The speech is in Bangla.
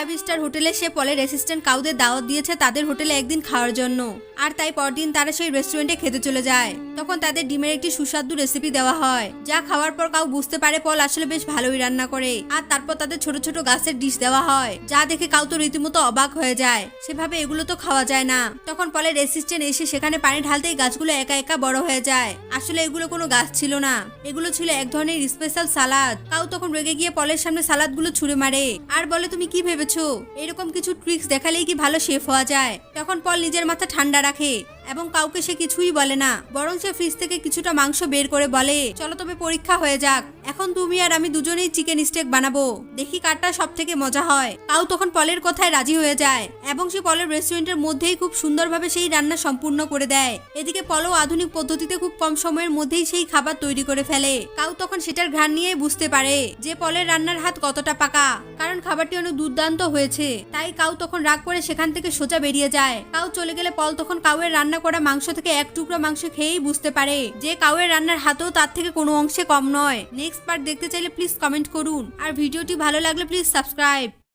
ফাইভ স্টার হোটেলে সে পলের অ্যাসিস্ট্যান্ট কাউদের দাওয়াত দিয়েছে তাদের হোটেলে একদিন খাওয়ার জন্য। আর তাই পরদিন তারা সেই রেস্টুরেন্টে খেতে চলে যায়। তখন তাদের ডিমের একটি সুস্বাদু রেসিপি দেওয়া হয়, যা খাওয়ার পর কাউ বুঝতে পারে পল আসলে বেশ ভালোই রান্না করে। আর তারপর তাদের ছোট ছোট গাছের ডিশ দেওয়া হয়, যা দেখে কাউ তো রীতিমতো অবাক হয়ে যায়। সেভাবে এগুলো তো খাওয়া যায় না। তখন পলের অ্যাসিস্ট্যান্ট এসে সেখানে পানি ঢালতেই গাছগুলো একা একা বড় হয়ে যায়। আসলে এগুলো কোনো গাছ ছিল না। এগুলো ছিল এক ধরনের স্পেশাল সালাদ কাউ তখন রেগে গিয়ে পলের সামনে সালাদগুলো ছুঁড়ে মারে। আর বলে, তুমি কি ভেবেছো এরকম কিছু ট্রিক্স দেখালেই কি ভালো শেফ হওয়া যায়? তখন পল নিজের মাথা ঠান্ডা রাখে। এবং কাউকে সে কিছুই বলে না। বরং সে ফ্রিজ থেকে কিছুটা মাংস বের করে বলে, চলো তবে পরীক্ষা হয়ে যাক। এখন তুমি আর আমি দুজনেই চিকেন স্টেক বানাবো। দেখি কারটা সব থেকে মজা হয়। কাউ তখন পলের কথায় রাজি হয়ে যায় এবং সে পলের রেস্টুরেন্টের মধ্যেই খুব সুন্দরভাবে সেই রান্না সম্পূর্ণ করে দেয়। এদিকে পলও আধুনিক পদ্ধতিতে খুব কম সময়ের মধ্যেই সেই খাবার তৈরি করে ফেলে। কাউ তখন সেটার ঘ্রাণ নিয়েই বুঝতে পারে যে পলের রান্নার হাত কতটা পাকা, কারণ খাবারটি অনেক দুর্দান্ত হয়েছে। তাই কাউ তখন রাগ করে সেখান থেকে সোজা বেরিয়ে যায়। কাউ চলে গেলে পল তখন কাউয়ের রান্না করা মাংস থেকে এক টুকরো মাংস খেয়েই বুঝতে পারে যে কাউয়ের রান্নার হাতও তার থেকে কোনো অংশে কম নয়। নেক্সট পার্ট দেখতে চাইলে প্লিজ কমেন্ট করুন। আর ভিডিওটি ভালো লাগলে প্লিজ সাবস্ক্রাইব